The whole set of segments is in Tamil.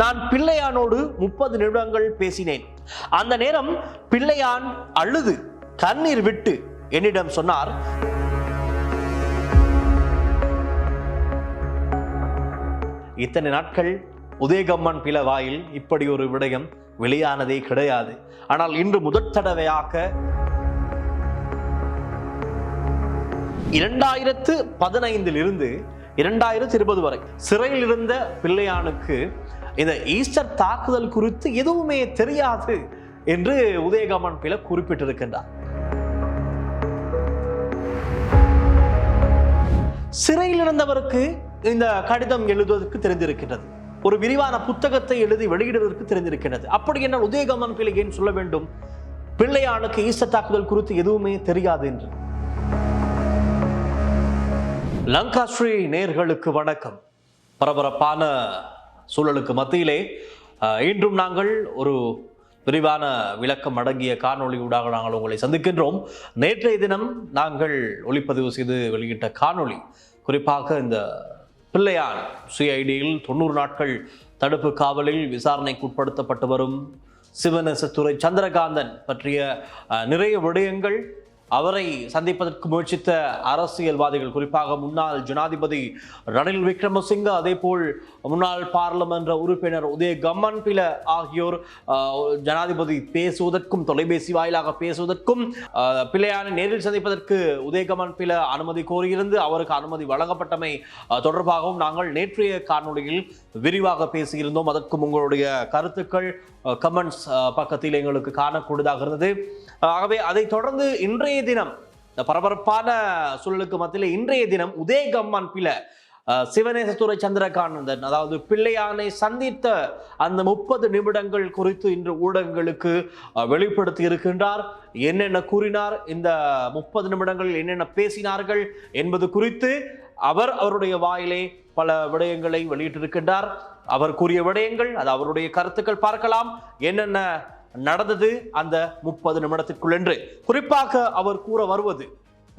நான் பிள்ளையானோடு முப்பது நிமிடங்கள் பேசினேன். அந்த நேரம் பிள்ளையான் அழுது கண்ணீர் விட்டு என்னிடம் சொன்னார் இத்தனை நாட்கள் உதயகம்மன் பிளவாயில் இப்படி ஒரு விடயம் வெளியானதே கிடையாது. ஆனால் இன்று முதற் தடவையாக இரண்டாயிரத்து பதினைந்தில் இருந்து இரண்டாயிரத்து இருபது வரை சிறையில் இருந்த பிள்ளையானுக்கு இந்த ஈஸ்டர் தாக்குதல் குறித்து எதுவுமே தெரியாது என்று உதயகம்மன் பில குறிப்பிட்டிருக்கின்றார். சிறையில் இருந்தவருக்கு இந்த கடிதம் எழுதுவதற்கு தெரிந்திருக்கின்றது. ஒரு விரிவான புத்தகத்தை எழுதி வெளியிடுவதற்கு தெரிந்திருக்கின்றது. அப்படி என்றால் உதயகம்மன் பிள்ளை ஏன் சொல்ல வேண்டும்? பிள்ளையானுக்கு ஈஸ்டர் தாக்குதல் குறித்து எதுவுமே தெரியாது என்று. லங்காஸ்ரீ நேர்களுக்கு வணக்கம். பரபரப்பான சூழலுக்கு மத்தியிலே இன்றும் நாங்கள் ஒரு விரிவான விளக்கம் அடங்கிய காணொளி ஊடாக நாங்கள் உங்களை சந்திக்கின்றோம். நேற்றைய தினம் நாங்கள் ஒளிப்பதிவு செய்து வெளியிட்ட காணொளி குறிப்பாக இந்த பிள்ளையான் சிஐடியில் தொண்ணூறு நாட்கள் தடுப்பு காவலில் விசாரணைக்கு உட்படுத்தப்பட்டு வரும் சிவநேசத்துறை சந்திரகாந்தன் பற்றிய நிறைய விடயங்கள் அவரை சந்திப்பதற்கு முயற்சித்த அரசியல்வாதிகள் குறிப்பாக முன்னாள் ஜனாதிபதி ரணில் விக்ரமசிங்க அதே போல் முன்னாள் பாராளுமன்ற உறுப்பினர் உதய கம்மன் பில ஆகியோர் ஜனாதிபதி பேசுவதற்கும் தொலைபேசி வாயிலாக பேசுவதற்கும் பிள்ளையான நேரில் சந்திப்பதற்கு உதயகமன் பில அனுமதி கோரியிருந்து அவருக்கு அனுமதி வழங்கப்பட்டமை தொடர்பாகவும் நாங்கள் நேற்றைய காணொலியில் விரிவாக பேசியிருந்தோம். அதற்கும் உங்களுடைய கருத்துக்கள் கமெண்ட்ஸ் பக்கத்தில் எங்களுக்கு காணக்கூடியதாக இருந்தது. ஆகவே அதைத் தொடர்ந்து இன்றைய தினம் இந்த பரபரப்பான சூழலுக்கு மத்தியில் இன்றைய தினம் உதயகம்மன் பில சிவநேசத்துறை சந்திரகானந்தன் அதாவது பிள்ளையானை சந்தித்த அந்த முப்பது நிமிடங்கள் குறித்து இன்று ஊடகங்களுக்கு வெளிப்படுத்தி இருக்கின்றார். என்னென்ன கூறினார் இந்த முப்பது நிமிடங்கள் என்னென்ன பேசினார்கள் என்பது குறித்து அவர் அவருடைய வாயிலே பல விடயங்களை வெளியிட்டிருக்கின்றார். அவர் கூறிய விடயங்கள் அது அவருடைய கருத்துக்கள் பார்க்கலாம். என்னென்ன நடந்தது அந்த முப்பது நிமிடத்திற்குள் என்று குறிப்பாக அவர் கூற வருவது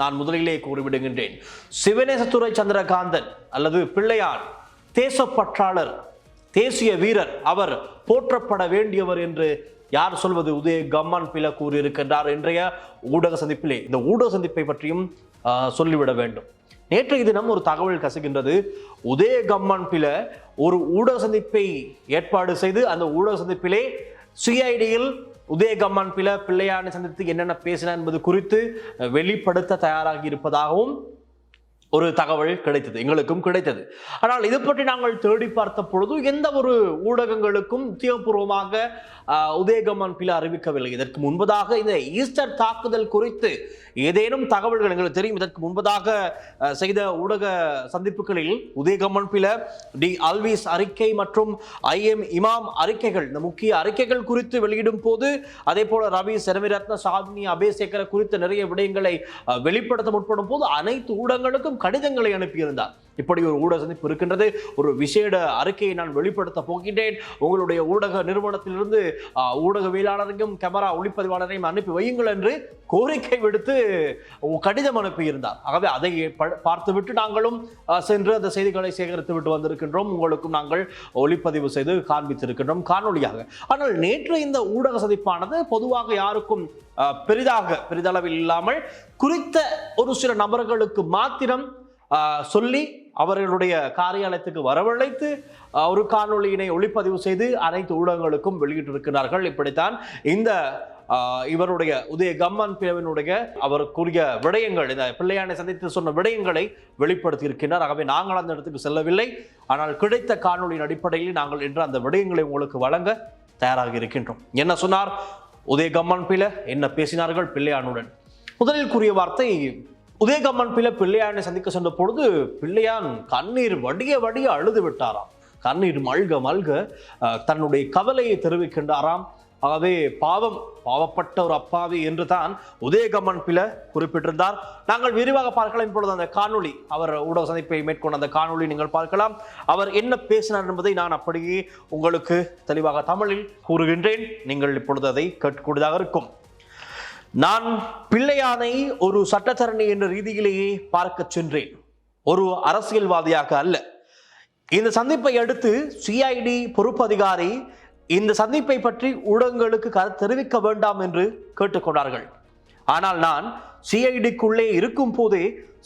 நான் முதலிலே கூறிவிடுகின்றேன். சிவநேசத்துறை சந்திரகாந்தன் அல்லது பிள்ளையார் தேசப்பற்றாளர் தேசிய வீரர் அவர் போற்றப்பட வேண்டியவர் என்று யார் சொல்வது? உதய கம்மான் பில கூறியிருக்கின்றார். இன்றைய ஊடக சந்திப்பிலே இந்த ஊடக சந்திப்பை பற்றியும் சொல்லிவிட வேண்டும். நேற்றைய தினம் ஒரு தகவல் கசுகின்றது உதய கம்மான் பில ஒரு ஊடக சந்திப்பை ஏற்பாடு செய்து அந்த ஊடக சந்திப்பிலே சிஐடியில் உதயகம்மன் பில பிள்ளையானை சந்தித்து என்னென்ன பேசினார் என்பது குறித்து வெளிப்படுத்த தயாராகி இருப்பதாகவும் ஒரு தகவல் கிடைத்தது எங்களுக்கும் கிடைத்தது. ஆனால் இது பற்றி நாங்கள் தேடி பார்த்த பொழுது எந்த ஒரு ஊடகங்களுக்கும் உத்தியோகபூர்வமாக உதயகமன் உதயகம்மன் பில அறிவிக்கவில்லை. இதற்கு முன்பதாக இந்த ஈஸ்டர் தாக்குதல் குறித்து ஏதேனும் தகவல்கள் எங்களுக்கு தெரியும். இதற்கு முன்பதாக செய்த ஊடக சந்திப்புகளில் உதயகம்மன் பில டி அல்விஸ் அறிக்கை மற்றும் ஐஎம் இமாம் அறிக்கைகள் இந்த முக்கிய அறிக்கைகள் குறித்து வெளியிடும் போது அதே போல ரவி செரவிரத்ன சாதினி அபேசேகர குறித்த நிறைய விடயங்களை வெளிப்படுத்த முற்படும் போது அனைத்து ஊடகங்களுக்கும் கடிதங்களை அனுப்பியிருந்தார். இப்படி ஒரு ஊடக சந்திப்பு இருக்கின்றது. ஒரு விசேட அறிக்கையை நான் வெளிப்படுத்த போகின்றேன். உங்களுடைய ஊடக நிறுவனத்திலிருந்து ஊடகவியலாளரையும் கேமரா ஒளிப்பதிவாளரையும் அனுப்பி வையுங்கள் என்று கோரிக்கை விடுத்து கடிதம் அனுப்பியிருந்தார். ஆகவே அதை பார்த்துவிட்டு நாங்களும் சென்று அந்த செய்திகளை சேகரித்து விட்டு வந்திருக்கின்றோம். உங்களுக்கும் நாங்கள் ஒளிப்பதிவு செய்து காண்பித்திருக்கின்றோம் காணொலியாக ஆனால் நேற்று இந்த ஊடக சந்திப்பானது பொதுவாக யாருக்கும் பெரிதாக பெரிதளவில் இல்லாமல் குறித்த ஒரு சில நபர்களுக்கு மாத்திரம் சொல்லி அவர்களுடைய காரியாலயத்துக்கு வரவழைத்து ஒரு காணொலியினை ஒளிப்பதிவு செய்து அனைத்து ஊடகங்களுக்கும் வெளியிட்டிருக்கிறார்கள். இப்படித்தான் இந்த இவருடைய உதய கம்மன் பிரிவினுடைய அவர் கூறிய விடயங்கள் இந்த பிள்ளையானை சந்தித்து சொன்ன விடயங்களை வெளிப்படுத்தி இருக்கின்றார் ஆகவே நாங்கள் அந்த இடத்துக்கு செல்லவில்லை. ஆனால் கிடைத்த காணொலியின் அடிப்படையில் நாங்கள் இன்று அந்த விடயங்களை உங்களுக்கு வழங்க தயாராக இருக்கின்றோம். என்ன சொன்னார்? உதய கம்மன் பில என்ன பேசினார்கள்? பிள்ளையானுடன். முதலில் கூறிய வார்த்தை உதயகம்மன் பிள்ளை பிள்ளையானை சந்திக்க சென்ற பொழுது பிள்ளையான் கண்ணீர் வடிய வடிய அழுது விட்டாராம். கண்ணீர் மல்க மல்க தன்னுடைய கவலையை தெரிவிக்கின்றாராம். ஆகவே பாவம் பாவப்பட்ட ஒரு அப்பாவி என்று தான் உதயகம்மன் பில குறிப்பிட்டிருந்தார். நாங்கள் விரிவாக பார்க்கலாம் இப்பொழுது அந்த காணொளி. அவர் ஊடக சந்திப்பை மேற்கொண்ட அந்த காணொளி நீங்கள் பார்க்கலாம். அவர் என்ன பேசினார் என்பதை நான் அப்படியே உங்களுக்கு தெளிவாக தமிழில் கூறுகின்றேன். நீங்கள் இப்பொழுது அதை கேட்கக்கூடியதாக இருக்கும். நான் பிள்ளையானை ஒரு சட்டத்தரணி என்ற ரீதியிலேயே பார்க்க சென்றேன். ஒரு அரசியல்வாதியாக அல்ல. இந்த சந்திப்பை அடுத்து சிஐடி பொறுப்பு அதிகாரி இந்த சந்திப்பை பற்றி ஊடகங்களுக்கு கருத்து தெரிவிக்க வேண்டாம் என்று கேட்டுக்கொண்டார்கள் ஆனால் நான் சிஐடிக்குள்ளே இருக்கும் போதே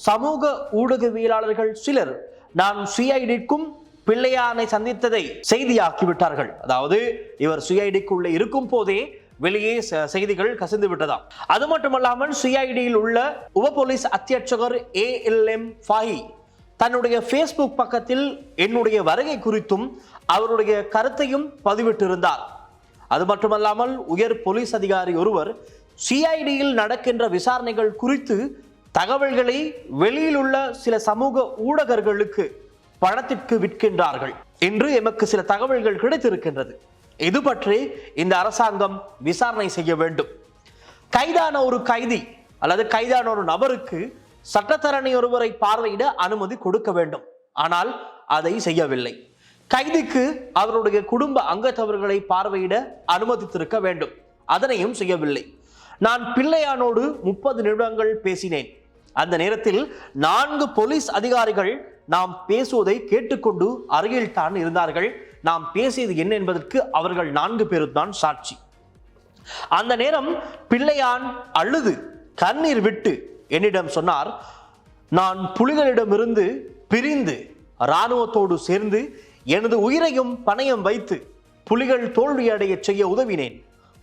சமூக ஊடகவியலாளர்கள் சிலர் நான் சிஐடிக்கும் பிள்ளையானை சந்தித்ததை செய்தியாக்கி விட்டார்கள். அதாவது இவர் சிஐடிக்குள்ளே இருக்கும் போதே வெளியே செய்திகள் கசிந்து விட்டதாம் அது மட்டுமல்லாமல் சிஐடியில் உள்ள உப போலீஸ் அத்தியட்சகர் ஏ எல் எம் ஃபாஹி தன்னுடைய ஃபேஸ்புக் பக்கத்தில் என்னுடைய வருகை குறித்தும் அவருடைய கருத்தையும் பதிவிட்டிருந்தார். அது மட்டுமல்லாமல் உயர் போலீஸ் அதிகாரி ஒருவர் சிஐடியில் நடக்கின்ற விசாரணைகள் குறித்து தகவல்களை வெளியில் உள்ள சில சமூக ஊடகர்களுக்கு பணத்திற்கு விற்கின்றார்கள். என்று எமக்கு சில தகவல்கள் கிடைத்திருக்கின்றது. இது பற்றி இந்த அரசாங்கம் விசாரணை செய்ய வேண்டும். கைதான ஒரு கைதி அல்லது கைதான ஒரு நபருக்கு சட்டத்தரணி ஒருவரை பார்வையிட அனுமதி கொடுக்க வேண்டும். ஆனால் அதை செய்யவில்லை. கைதிக்கு அவருடைய குடும்ப அங்கத்தவர்களை பார்வையிட அனுமதித்திருக்க வேண்டும். அதனையும் செய்யவில்லை. நான் பிள்ளையானோடு முப்பது நிமிடங்கள் பேசினேன். அந்த நேரத்தில் நான்கு போலீஸ் அதிகாரிகள் நாம் பேசுவதை கேட்டுக்கொண்டு அருகில் தான் இருந்தார்கள். நாம் பேசியது என்ன என்பதற்கு அவர்கள் நான்கு பேரும் தான் சாட்சி. அந்த நேரம் பிள்ளையான் அழுது கண்ணீர் விட்டு என்னிடம் சொன்னார் நான் புலிகளிடமிருந்து பிரிந்து இராணுவத்தோடு சேர்ந்து எனது உயிரையும் பணயம் வைத்து புலிகள் தோல்வியடைய செய்ய உதவினேன்.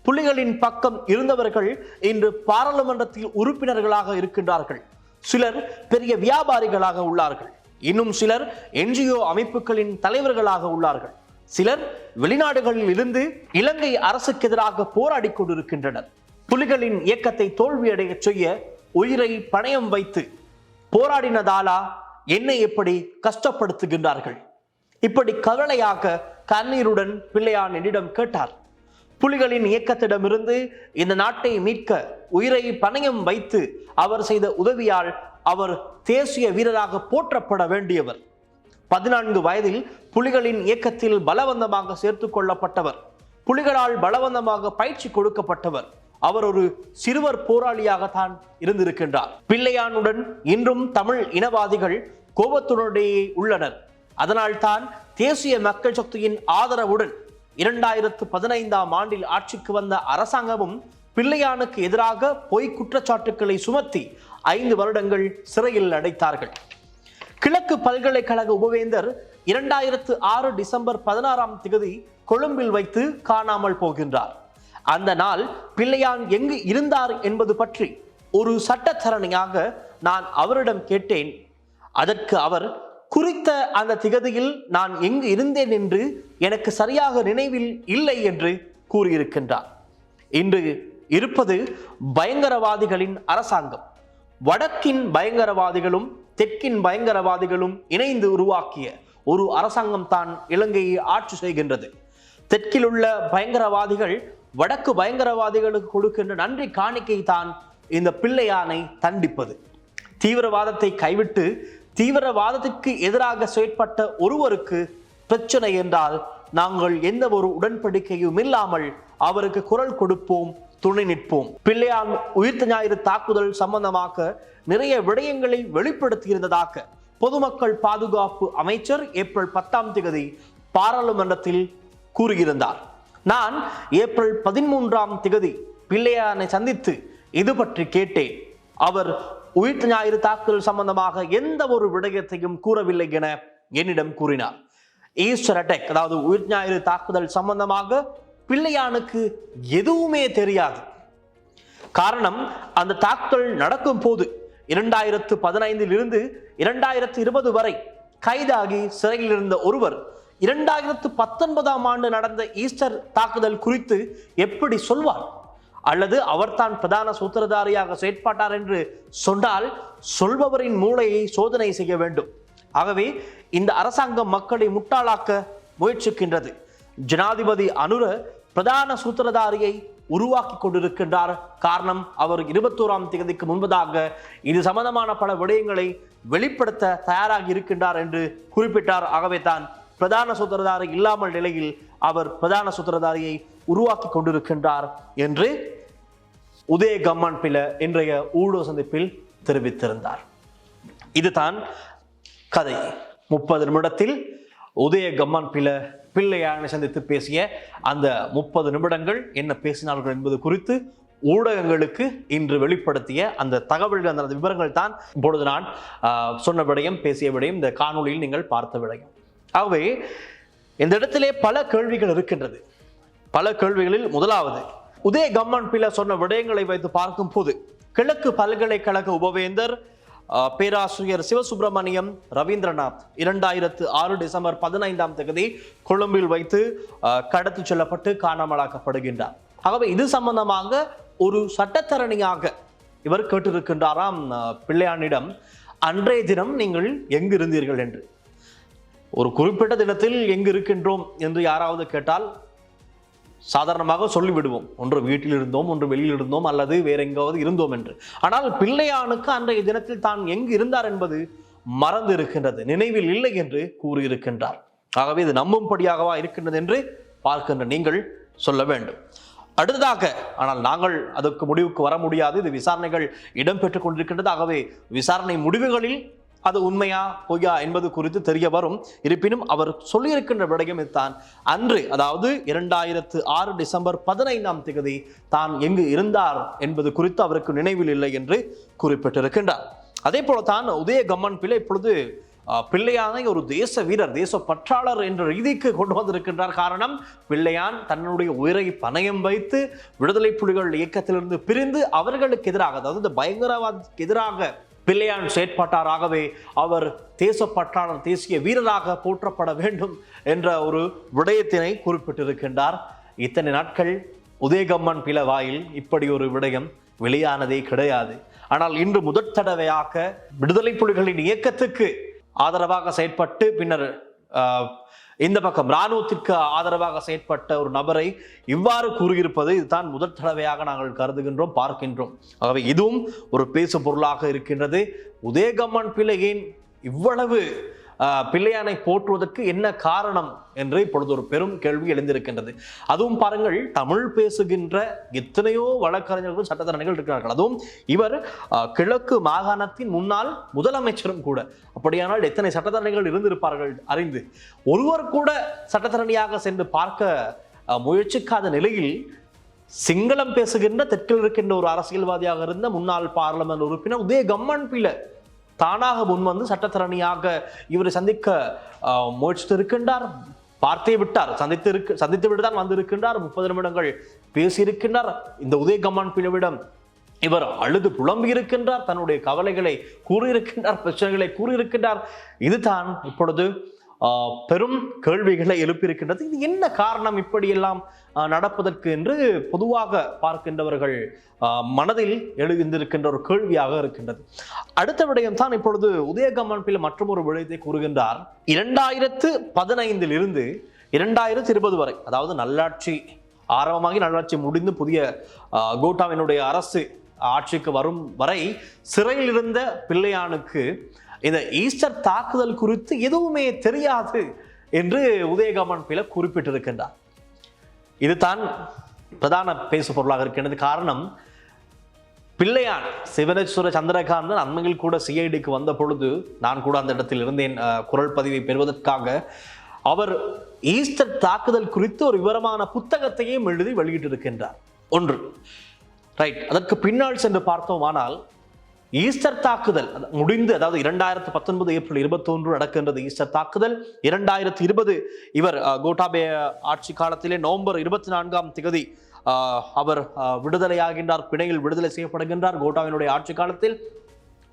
புலிகளின் பக்கம் இருந்தவர்கள் இன்று பாராளுமன்றத்தில் உறுப்பினர்களாக இருக்கின்றார்கள். சிலர் பெரிய வியாபாரிகளாக உள்ளார்கள். இன்னும் சிலர் என்ஜிஓ அமைப்புகளின் தலைவர்களாக உள்ளார்கள். சிலர் வெளிநாடுகளில் இருந்து இலங்கை அரசுக்கு எதிராக போராடி கொண்டிருக்கின்றனர். புலிகளின் இயக்கத்தை தோல்வியடைய செய்ய உயிரை பணயம் வைத்து போராடினதாலா என்னை எப்படி கஷ்டப்படுத்துகின்றார்கள்? இப்படி கவலையாக கண்ணீருடன் பிள்ளையான் என்னிடம் கேட்டார். புலிகளின் இயக்கத்திடமிருந்து இந்த நாட்டை மீட்க உயிரை பணயம் வைத்து அவர் செய்த உதவியால் அவர் தேசிய வீரராக போற்றப்பட வேண்டியவர். பதினான்கு வயதில் புலிகளின் இயக்கத்தில் பலவந்தமாக சேர்த்துக் கொள்ளப்பட்டவர். புலிகளால் பலவந்தமாக பயிற்சி கொடுக்கப்பட்டவர். அவர் ஒரு சிறுவர் போராளியாகத்தான் இருந்திருக்கின்றார். பிள்ளையானுடன் இன்றும் தமிழ் இனவாதிகள் கோபத்துடனேயே உள்ளனர். அதனால்தான் தேசிய மக்கள் சக்தியின் ஆதரவுடன் இரண்டாயிரத்து பதினைந்தாம் ஆண்டில் ஆட்சிக்கு வந்த அரசாங்கமும் பிள்ளையானுக்கு எதிராக பொய் குற்றச்சாட்டுக்களை சுமத்தி ஐந்து வருடங்கள் சிறையில் அடைத்தார்கள். கிழக்கு பல்கலைக்கழக உபவேந்தர் இரண்டாயிரத்து ஆறு டிசம்பர் பதினாறாம் திகதி கொழும்பில் வைத்து காணாமல் போகின்றார். அந்த நாள் பிள்ளையான் எங்கு இருந்தார் என்பது பற்றி ஒரு சட்டத்தரணியாக நான் அவரிடம் கேட்டேன். அதற்கு அவர் குறித்த அந்த திகதியில் நான் எங்கு இருந்தேன் என்று எனக்கு சரியாக நினைவில் இல்லை என்று கூறியிருக்கின்றார். இன்று இருப்பது பயங்கரவாதிகளின் அரசாங்கம். வடக்கின் பயங்கரவாதிகளும் தெற்கின் பயங்கரவாதிகளும் இணைந்து உருவாக்கிய ஒரு அரசாங்கம் தான் இலங்கையை ஆட்சி செய்கின்றது. தெற்கில் உள்ள பயங்கரவாதிகள் வடக்கு பயங்கரவாதிகளுக்கு கொடுக்கின்ற நன்றி காணிக்கை தான் இந்த பிள்ளையானை தண்டிப்பது. தீவிரவாதத்தை கைவிட்டு தீவிரவாதத்துக்கு எதிராக செயற்பட்ட ஒருவருக்கு பிரச்சனை என்றால் நாங்கள் எந்த ஒரு உடன்படிக்கையும் இல்லாமல் அவருக்கு குரல் கொடுப்போம் துணை நிற்போம். பிள்ளையான் உயிர்த்த ஞாயிறு தாக்குதல் சம்பந்தமாக நிறைய விடயங்களை வெளிப்படுத்தியிருந்ததாக பொதுமக்கள் பாதுகாப்பு அமைச்சர் ஏப்ரல் பத்தாம் தேதி பாராளுமன்றத்தில் கூறியிருந்தார். நான் ஏப்ரல் பதிமூன்றாம் தேதி பிள்ளையானை சந்தித்து இது பற்றி கேட்டேன். அவர் உயிர்த்த ஞாயிறு தாக்குதல் சம்பந்தமாக எந்த ஒரு விடயத்தையும் கூறவில்லை என என்னிடம் கூறினார். ஈஸ்டர் அட்டாக் அதாவது உயிர் ஞாயிறு தாக்குதல் சம்பந்தமாக பிள்ளையானுக்கு எதுவுமே தெரியாது. காரணம் அந்த தாக்குதல் நடக்கும் போது இரண்டாயிரத்து பதினைந்தில் இருந்து இரண்டாயிரத்து இருபது வரை கைதாகி சிறையில் இருந்த ஒருவர் இரண்டாயிரத்து பத்தொன்பதாம் ஆண்டு நடந்த ஈஸ்டர் தாக்குதல் குறித்து எப்படி சொல்வார்? அல்லது அவர்தான் பிரதான சூத்திரதாரியாக செயற்பட்டார் என்று சொன்னால் சொல்பவரின் மூளையை சோதனை செய்ய வேண்டும். ஆகவே இந்த அரசாங்கம் மக்களை முட்டாளாக்க முயற்சிக்கின்றது. ஜனாதிபதி அனுர பிரதான சூத்திரதாரியை உருவாக்கி கொண்டிருக்கின்றார். காரணம் அவர் இருபத்தோராம் தேதிக்கு முன்பதாக இது சம்பந்தமான பல விடயங்களை வெளிப்படுத்த தயாராக இருக்கின்றார் என்று குறிப்பிட்டார். ஆகவே தான் பிரதான சூத்திரதாரி இல்லாமல் நிலையில் அவர் பிரதான சூத்திரதாரியை உருவாக்கி கொண்டிருக்கின்றார் என்று உதய கம்மான் பில இன்றைய ஊடக சந்திப்பில் தெரிவித்திருந்தார். இதுதான் கதை. முப்பது நிமிடத்தில் உதய கம்மான் பில பிள்ளையானை சந்தித்து பேசிய அந்த முப்பது நிமிடங்கள் என்ன பேசினார்கள் என்பது குறித்து ஊடகங்களுக்கு இன்று வெளிப்படுத்திய அந்த தகவல்கள் அந்த விவரங்கள் தான் இப்பொழுது நான் ஆஹ், சொன்ன விடயம் பேசிய விடயம் இந்த காணொளியில் நீங்கள் பார்த்த விடயம். ஆகவே இந்த இடத்திலே பல கேள்விகள் இருக்கின்றது. பல கேள்விகளில் முதலாவது உதய கம்மன் பிள்ளை சொன்ன விடயங்களை வைத்து பார்க்கும் போது கிழக்கு பல்கலைக்கழக உபவேந்தர் பேராசிரியர் சிவசுப்பிரமணியம் ரவீந்திரநாத் இரண்டாயிரத்து ஆறு டிசம்பர் பதினைந்தாம் தேதி கொழும்பில் வைத்து அஹ், செல்லப்பட்டு காணாமலாக்கப்படுகின்றார். ஆகவே இது சம்பந்தமாக ஒரு சட்டத்தரணியாக இவர் கேட்டிருக்கின்றாராம் பிள்ளையானிடம் அன்றைய தினம் நீங்கள் எங்கு இருந்தீர்கள் என்று. ஒரு குறிப்பிட்ட தினத்தில் எங்கு இருக்கின்றோம் என்று யாராவது கேட்டால் சாதாரணமாக சொல்லிவிடுவோம். ஒன்று வீட்டில் இருந்தோம் ஒன்று வெளியில் இருந்தோம் அல்லது வேற எங்காவது இருந்தோம் என்று. ஆனால் பிள்ளையானுக்கு அன்றைய தினத்தில் தான் எங்கு இருந்தார் என்பது மறந்து இருக்கின்றது நினைவில் இல்லை என்று கூறியிருக்கின்றார். ஆகவே இது நம்பும்படியாகவா இருக்கின்றது என்று பார்க்கின்ற நீங்கள் சொல்ல வேண்டும். அடுத்ததாக ஆனால் நாங்கள் அதற்கு முடிவுக்கு வர முடியாது. இது விசாரணைகள் இடம்பெற்றுக் கொண்டிருக்கின்றது. ஆகவே விசாரணை முடிவுகளில் அது உண்மையா பொய்யா என்பது குறித்து தெரிய வரும் இருப்பினும் அவர் சொல்லியிருக்கின்ற விடயம் இதுதான். அன்று அதாவது இரண்டாயிரத்து ஆறு டிசம்பர் பதினைந்தாம் தேதி தான் எங்கு இருந்தார் என்பது குறித்து அவருக்கு நினைவில் இல்லை என்று குறிப்பிட்டிருக்கின்றார். அதே போல தான் உதய கம்மன் பிள்ளை இப்பொழுது பிள்ளையானை ஒரு தேச வீரர் தேச பற்றாளர் என்ற ரீதிக்கு கொண்டு வந்திருக்கின்றார். காரணம் பிள்ளையான் தன்னுடைய உயிரை பணயம் வைத்து விடுதலை புலிகள் இயக்கத்திலிருந்து பிரிந்து அவர்களுக்கு எதிராக அதாவது இந்த பயங்கரவாதத்துக்கு எதிராக பிள்ளையான் செயற்பாட்டாராகவே அவர் தேசப்பற்றாளர் தேசிய வீரராக போற்றப்பட வேண்டும் என்ற ஒரு விடயத்தினை குறிப்பிட்டிருக்கின்றார். இத்தனை நாட்கள் உதயகம்மன் பிளவாயில் இப்படி ஒரு விடயம் வெளியானதே கிடையாது. ஆனால் இன்று முதற் தடவையாக விடுதலை புலிகளின் இயக்கத்துக்கு ஆதரவாக செயற்பட்டு பின்னர் ஆஹ், இந்த பக்கம் இராணுவத்திற்கு ஆதரவாக செயற்பட்ட ஒரு நபரை இவ்வாறு கூறியிருப்பது இதுதான் முதல் தடவையாக நாங்கள் கருதுகின்றோம் பார்க்கின்றோம். ஆகவே இதுவும் ஒரு பேசு பொருளாக இருக்கின்றது. உதயகம்மன் பிள்ளையின் இவ்வளவு பிள்ளையானை போற்றுவதற்கு என்ன காரணம் என்று இப்பொழுது ஒரு பெரும் கேள்வி எழுந்திருக்கின்றது. அதுவும் பாருங்கள் தமிழ் பேசுகின்ற எத்தனையோ வழக்கறிஞர்கள் சட்டத்தரணிகள் இருக்கிறார்கள். அதுவும் இவர் ஆஹ், கிழக்கு மாகாணத்தின் முன்னாள் முதலமைச்சரும் கூட. அப்படியானால் எத்தனை சட்டத்தரணிகள் இருந்திருப்பார்கள் அறிந்து. ஒருவர் கூட சட்டத்தரணியாக சென்று பார்க்க முயற்சிக்காத நிலையில் சிங்களம் பேசுகின்ற தெற்கில் இருக்கின்ற ஒரு அரசியல்வாதியாக இருந்த முன்னாள் பார்லமெண்ட் உறுப்பினர் உதய கம்மன் பிள்ளை தானாக முன்வந்து சட்டத்தரணியாக இவரை சந்திக்க முயற்சித்து முயற்சித்திருக்கின்றார். பார்த்தே விட்டார். சந்தித்து இருக்கு சந்தித்து விட்டு தான் வந்திருக்கின்றார். முப்பது நிமிடங்கள் பேசியிருக்கின்றார். இந்த உதயகமான் கம்மன் இவர் அழுது புலம்பி இருக்கின்றார். தன்னுடைய கவலைகளை கூறியிருக்கின்றார் பிரச்சனைகளை கூறியிருக்கின்றார். இதுதான் இப்பொழுது பெரும் கேள்விகளை எழுப்பியிருக்கின்றது. இது என்ன காரணம் இப்படியெல்லாம் நடப்பதற்கு என்று பொதுவாக பார்க்கின்றவர்கள் மனதில் எழுந்திருக்கின்ற ஒரு கேள்வியாக இருக்கின்றது. அடுத்த விடயம் தான் இப்பொழுது உதயகமன்பில் பிள்ளை மற்றொரு விடயத்தை கூறுகின்றார். இரண்டாயிரத்து பதினைந்தில் இருந்து இரண்டாயிரத்து இருபது வரை அதாவது நல்லாட்சி ஆரம்பமாகி நல்லாட்சி முடிந்து புதிய கோட்டாவினுடைய அரசு ஆட்சிக்கு வரும் வரை சிறையில் இருந்த பிள்ளையானுக்கு இந்த ஈஸ்டர் தாக்குதல் குறித்து எதுவுமே தெரியாது என்று உதயகமன் பில குறிப்பிட்டிருக்கின்றார். இதுதான் பிரதான பேசு பொருளாக இருக்கின்றது. காரணம் பிள்ளையான் சிவனேஸ்வர சந்திரகாந்தன் அண்மையில் கூட சிஐடிக்கு வந்த பொழுது நான் கூட அந்த இடத்தில் இருந்தேன் குரல் பதிவை பெறுவதற்காக. அவர் ஈஸ்டர் தாக்குதல் குறித்து ஒரு விவரமான புத்தகத்தையும் எழுதி வெளியிட்டிருக்கின்றார். ஒன்று. ரைட் அதற்கு பின்னால் சென்று பார்த்தோமானால் ஈஸ்டர் தாக்குதல் முடிந்து அதாவது இரண்டாயிரத்து பத்தொன்பது ஏப்ரல் இருபத்தொன்று நடக்கின்றது ஈஸ்டர் தாக்குதல். இரண்டாயிரத்தி இருபது இவர் கோட்டாபே ஆட்சி காலத்திலே நவம்பர் இருபத்தி நான்காம் திகதி அவர் விடுதலையாகின்றார் பிணையில் விடுதலை செய்யப்படுகின்றார். கோட்டாவினுடைய ஆட்சி காலத்தில்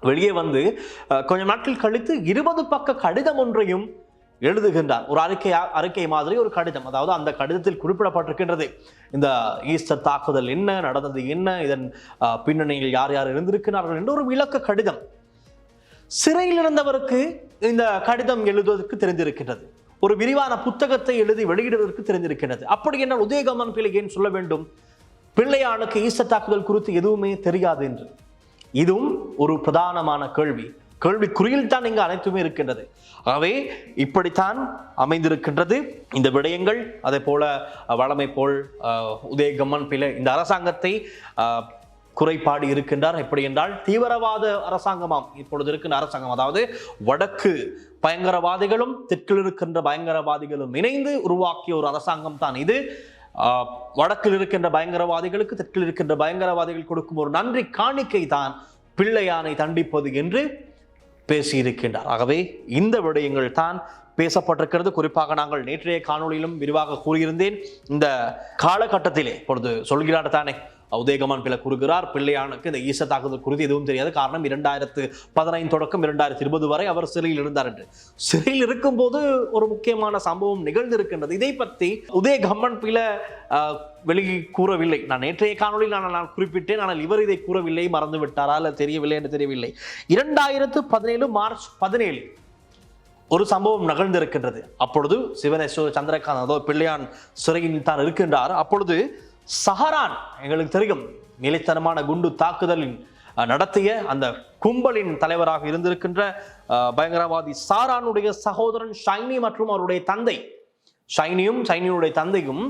வெளியே வந்து கொஞ்சம் நாட்கள் கழித்து இருபது பக்க கடிதம் ஒன்றையும் எழுதுகின்றார். ஒரு அறிக்கை அறிக்கை மாதிரி ஒரு கடிதம். அதாவது அந்த கடிதத்தில் குறிப்பிடப்பட்டிருக்கின்றது. இந்த ஈஸ்டர் தாக்குதல் என்ன நடந்தது என்ன இதன் பின்னணியில் யார் யார் இருந்திருக்கிறார்கள் என்று ஒரு விளக்க கடிதம். சிறையில் இருந்தவருக்கு இந்த கடிதம் எழுதுவதற்கு தெரிந்திருக்கின்றது. ஒரு விரிவான புத்தகத்தை எழுதி வெளியிடுவதற்கு தெரிந்திருக்கின்றது. அப்படி என்ன உதயகமன் பிள்ளை ஏன் சொல்ல வேண்டும்? பிள்ளையானுக்கு ஈஸ்டர் தாக்குதல் குறித்து எதுவுமே தெரியாது என்று. இதுவும் ஒரு பிரதானமான கேள்வி. கேள்விக்குறியில் தான் இங்கு அனைத்துமே இருக்கின்றது. ஆகவே இப்படித்தான் அமைந்திருக்கின்றது. இந்த விடயங்கள் அதே போல வளமை போல் உதயகம்மன் பிள்ளை இந்த அரசாங்கத்தை குறைபாடு இருக்கின்றார். எப்படி என்றால் தீவிரவாத அரசாங்கமாம். இப்பொழுது இருக்கின்ற அரசாங்கம் அதாவது வடக்கு பயங்கரவாதிகளும் தெற்கில் இருக்கின்ற பயங்கரவாதிகளும் இணைந்து உருவாக்கிய ஒரு அரசாங்கம் தான் இது. வடக்கில் இருக்கின்ற பயங்கரவாதிகளுக்கு தெற்கில் இருக்கின்ற பயங்கரவாதிகள் கொடுக்கும் ஒரு நன்றி காணிக்கை தான் பிள்ளையானை தண்டிப்பது என்று பேசியிருக்கின்றார். ஆகவே இந்த விடயங்கள் தான் பேசப்பட்டிருக்கிறது. குறிப்பாக நாங்கள் நேற்றைய காணொளியிலும் விரிவாக கூறியிருந்தேன். இந்த காலகட்டத்திலே இப்பொழுது சொல்கிறார் தானே உதயகமான் பிள்ளை கொடுக்கிறார் பிள்ளையானுக்கு இந்த ஈச தாக்குதல் குறித்து எதுவும் தெரியாது. காரணம் இரண்டாயிரத்து பதினைந்து தொடக்கம் இரண்டாயிரத்தி இருபது வரை அவர் சிறையில் இருந்தார் என்று. சிறையில் இருக்கும்போது ஒரு முக்கியமான சம்பவம் நிகழ்ந்திருக்கின்றது. இதை பற்றி உதயகம்மன் பிள்ளை ஆஹ், வெளியே கூறவில்லை. நான் நேற்றைய காணொளியில் நான் நான் குறிப்பிட்டேன். ஆனால் இவர் இதை கூறவில்லை மறந்து விட்டாரா அல்ல தெரியவில்லை என்று தெரியவில்லை. இரண்டாயிரத்து பதினேழு மார்ச் பதினேழு ஒரு சம்பவம் நிகழ்ந்திருக்கின்றது. அப்பொழுது சிவனேஸ்வர சந்திரகாந்த் அதோ பிள்ளையான் சிறையில் தான் இருக்கின்றார். அப்பொழுது சஹரான் எங்களுக்கு தெரியும் நிலைத்தனமான குண்டு தாக்குதலின் நடத்திய அந்த கும்பலின் தலைவராக இருந்திருக்கின்ற பயங்கரவாதி சாரானுடைய சகோதரன் ஷைனி மற்றும் அவருடைய தந்தை. ஷைனியும் ஷைனியுடைய தந்தையும்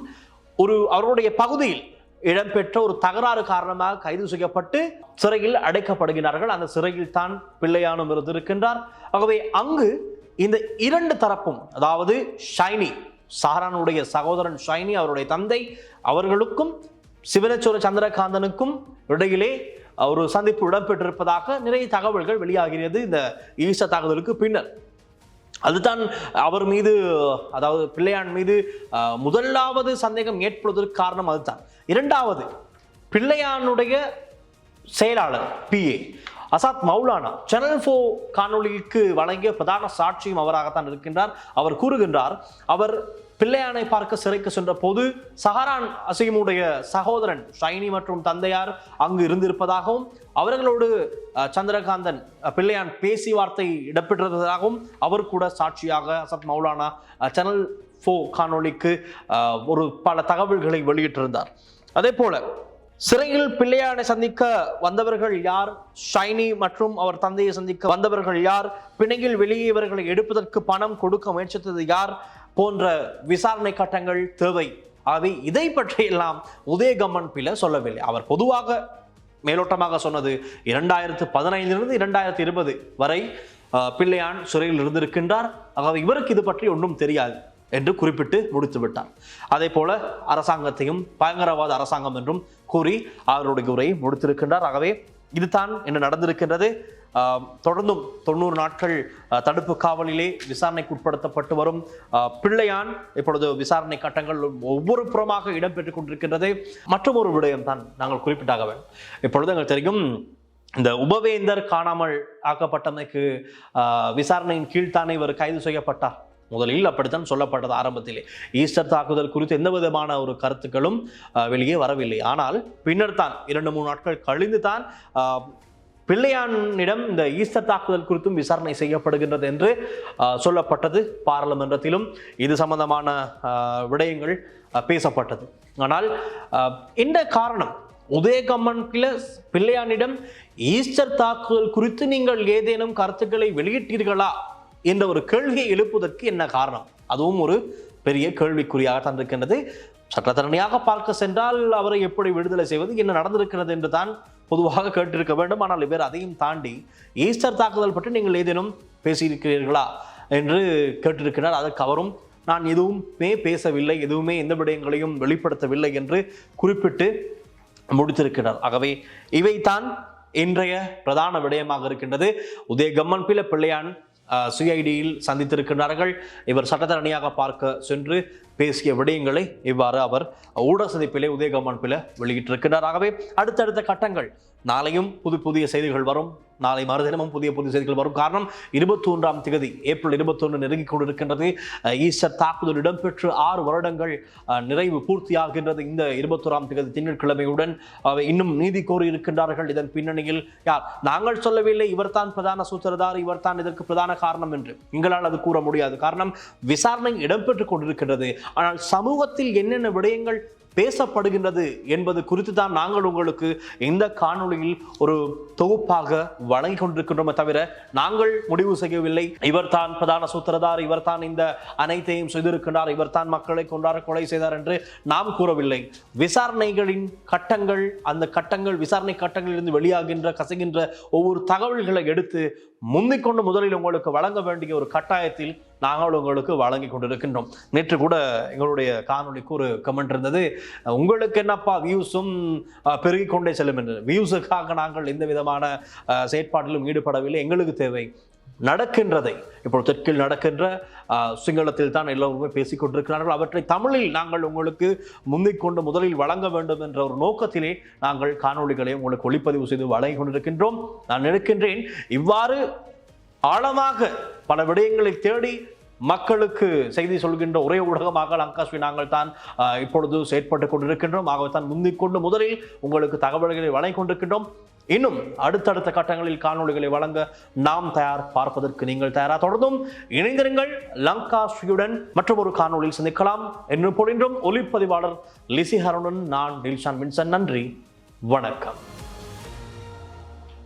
ஒரு அவருடைய பகுதியில் இடம்பெற்ற ஒரு தகராறு காரணமாக கைது செய்யப்பட்டு சிறையில் அடைக்கப்படுகிறார்கள். அந்த சிறையில் தான் பிள்ளையானும் இருந்திருக்கின்றார். ஆகவே அங்கு இந்த இரண்டு தரப்பும் அதாவது ஷைனி சாரானுடைய சகோதரன் ஷைனி அவருடைய தந்தை அவர்களுக்கும் சிவனச்சோர சந்திரகாந்தனுக்கும் இடையிலே ஒரு சந்திப்பு இடம்பெற்றிருப்பதாக நிறைய தகவல்கள் வெளியாகிறது இந்த ஈச தாக்குதலுக்கு பின்னர். அதுதான் அவர் மீது அதாவது பிள்ளையான் மீது முதலாவது சந்தேகம் ஏற்படுவதற்கு காரணம் அதுதான். இரண்டாவது பிள்ளையானுடைய செயலாளர் பிஏ அசாத் மௌலானா சேனல் ஃபோ காணொலிக்கு வழங்கிய பிரதான சாட்சியும் அவராகத்தான் இருக்கின்றார். அவர் கூறுகின்றார் அவர் பிள்ளையானை பார்க்க சிறைக்கு சென்ற போது சஹரான் அசீமுடைய சகோதரன் ஷைனி மற்றும் தந்தையார் அங்கு இருந்திருப்பதாகவும் அவர்களோடு சந்திரகாந்தன் பிள்ளையான் பேசி வார்த்தை இடம்பெற்றதாகவும் அவர் கூட சாட்சியாக அசத் மௌலானா சேனல் ஃபோ காணொலிக்கு ஒரு பல தகவல்களை வெளியிட்டிருந்தார். அதே போல சிறையில் பிள்ளையானை சந்திக்க வந்தவர்கள் யார்? ஷைனி மற்றும் அவர் தந்தையை சந்திக்க வந்தவர்கள் யார்? பிணையில் வெளியே இவர்களை எடுப்பதற்கு பணம் கொடுக்க முயற்சித்தது யார்? போன்ற விசாரணை கட்டங்கள் தேவை. ஆகவே இதை பற்றியெல்லாம் உதயகம்மன் பிள்ளை சொல்லவில்லை. அவர் பொதுவாக மேலோட்டமாக சொன்னது இரண்டாயிரத்து பதினைந்திலிருந்து இரண்டாயிரத்தி இருபது வரை பிள்ளையான் சிறையில் இருந்திருக்கின்றார். ஆகவே இவருக்கு இது பற்றி ஒன்றும் தெரியாது என்று குறிப்பிட்டு முடித்து விட்டார் அதே போல அரசாங்கத்தையும் பயங்கரவாத அரசாங்கம் என்றும் கூறி அவருடைய உரையை முடித்திருக்கின்றார். ஆகவே இதுதான் என்ன நடந்திருக்கின்றது. தொடர்ந்தும் தொண்ணூறு நாட்கள் தடுப்பு காவலிலே விசாரணைக்கு உட்படுத்தப்பட்டு வரும் பிள்ளையான் இப்பொழுது விசாரணை கட்டங்கள் ஒவ்வொரு புறமாக இடம்பெற்றுக் கொண்டிருக்கின்றது. மற்றும் ஒரு விடயம் தான் நாங்கள் குறிப்பிட்டாக வேண்டும் இப்பொழுது எங்களுக்கு தெரியும் இந்த உபவேந்தர் காணாமல் ஆக்கப்பட்டமைக்கு விசாரணையின் கீழ்த்தானே இவர் கைது செய்யப்பட்டார். முதலில் அப்படித்தான் சொல்லப்பட்டது ஆரம்பத்திலே. ஈஸ்டர் தாக்குதல் குறித்து எந்த விதமான ஒரு கருத்துக்களும் வெளியே வரவில்லை. ஆனால் பின்னர் தான் இரண்டு மூணு நாட்கள் கழிந்து தான் பிள்ளையானிடம் இந்த ஈஸ்டர் தாக்குதல் குறித்தும் விசாரணை செய்யப்படுகின்றது என்று சொல்லப்பட்டது பாராளுமன்றத்திலும். இது சம்பந்தமான விடயங்கள் பேசப்பட்டது. ஆனால் இந்த காரணம் உதயகம்மன் பிள்ளையானிடம் ஈஸ்டர் தாக்குதல் குறித்து நீங்கள் ஏதேனும் கருத்துக்களை வெளியிட்டீர்களா? என்ற ஒரு கேள்வியை எழுப்புவதற்கு என்ன காரணம்? அதுவும் ஒரு பெரிய கேள்விக்குறியாக தான் இருக்கின்றது சட்டத்தரணியாக பார்க்க சென்றால் அவரை எப்படி விடுதலை செய்வது என்ன நடந்திருக்கிறது என்று தான் பொதுவாக கேட்டிருக்க வேண்டும். ஆனால் இவர் அதையும் தாண்டி ஈஸ்டர் தாக்குதல் பற்றி நீங்கள் ஏதேனும் பேசியிருக்கிறீர்களா என்று கேட்டிருக்கிறார். அதற்கு அவரும் நான் எதுவுமே பேசவில்லை எதுவுமே எந்த விடயங்களையும் வெளிப்படுத்தவில்லை என்று குறிப்பிட்டு முடித்திருக்கிறார். ஆகவே இவைதான் இன்றைய பிரதான விடயமாக இருக்கின்றது. உதயகம்மன் பிள்ளை பிள்ளையான் சிஐடியில் சந்தித்திருக்கின்றார்கள். இவர் சட்டத்தரணியாக பார்க்க சென்று பேசிய விடயங்களை இவ்வாறு அவர் ஊடக சந்திப்பிலே உதயகம்மன் பிள்ளை வெளியிட்டிருக்கிறார் ஆகவே அடுத்தடுத்த கட்டங்கள் நாளையும் புது புதிய செய்திகள் வரும். நாளை மறுதினமும் புதிய புதிய செய்திகள் வரும் காரணம் இருபத்தி ஒன்றாம் திகதி ஏப்ரல் இருபத்தொன்று நெருங்கிக் கொண்டிருக்கின்றது. ஈஸ்டர் தாக்குதல் இடம்பெற்று ஆறு வருடங்கள் நிறைவு பூர்த்தியாகின்றது. இந்த இருபத்தோராம் திகதி திங்கட்கிழமையுடன் அவை இன்னும் நீதி கோரி இருக்கின்றார்கள். இதன் பின்னணியில் யார்? நாங்கள் சொல்லவில்லை இவர்தான் பிரதான சூத்திரதார் இவர்தான் இதற்கு பிரதான காரணம் என்று எங்களால் அது கூற முடியாது. காரணம் விசாரணை இடம்பெற்றுக் கொண்டிருக்கின்றது. ஆனால் சமூகத்தில் என்னென்ன விடயங்கள் பேசப்படுகின்றது என்பது குறித்து தான் நாங்கள் உங்களுக்கு இந்த காணொளியில் ஒரு தொகுப்பாக வழங்கி கொண்டிருக்கின்றோமே தவிர நாங்கள் முடிவு செய்யவில்லை. இவர் தான் பிரதான சூத்திரதார் இவர்தான் இந்த அனைத்தையும் செய்திருக்கின்றார் இவர் தான் மக்களை கொண்டார கொலை செய்தார் என்று நாம் கூறவில்லை. விசாரணைகளின் கட்டங்கள் அந்த கட்டங்கள் விசாரணை கட்டங்களிலிருந்து வெளியாகின்ற கசைகின்ற ஒவ்வொரு தகவல்களை எடுத்து முந்திக்கொண்டு முதலில் உங்களுக்கு வழங்க வேண்டிய ஒரு கட்டாயத்தில் நாங்கள் உங்களுக்கு வழங்கி கொண்டிருக்கின்றோம். நேற்று கூட எங்களுடைய காணொலிக்கு ஒரு கமெண்ட் இருந்தது உங்களுக்கு என்னப்பா வியூஸும் பெருகிக் கொண்டே செல்லும் என்று. வியூஸுக்காக நாங்கள் எந்த விதமான செயற்பாட்டிலும் ஈடுபடவில்லை. எங்களுக்கு தேவை. நடக்கின்றதை இப்போ தெற்கில் நடக்கின்ற சிங்களத்தில் தான் எல்லோருமே பேசிக் கொண்டிருக்கிறார்கள். அவற்றை தமிழில் நாங்கள் உங்களுக்கு முந்திக் கொண்டு முதலில் வழங்க வேண்டும் என்ற ஒரு நோக்கத்திலே நாங்கள் காணொளிகளை உங்களுக்கு ஒளிப்பதிவு செய்து வழங்கி கொண்டிருக்கின்றோம். நான் நினைக்கின்றேன் இவ்வாறு ஆழமாக பல விடயங்களை தேடி மக்களுக்கு செய்தி சொல்கின்ற ஒரே ஊடகமாக லங்காஸ்வி நாங்கள் தான் இப்பொழுது செயற்பட்டு கொண்டிருக்கின்றோம். ஆகவே தான் முந்திக் கொண்டு முதலில் உங்களுக்கு தகவல்களை வழங்கிக் கொண்டிருக்கின்றோம். இன்னும் அடுத்தடுத்த கட்டங்களில் காணொளிகளை வழங்க நாம் தயார் பார்ப்பதற்கு நீங்கள் தயாரா? தொடர்ந்தும் இணைந்திருங்கள். லங்கா ஸ்ரீயுடன் மற்றும் ஒரு காணொளியில் சந்திக்கலாம். என்று பொழின்றும் ஒளிப்பதிவாளர் லிசி ஹருடன் நான் டில்ஷான் மின்சன் நன்றி. வணக்கம்.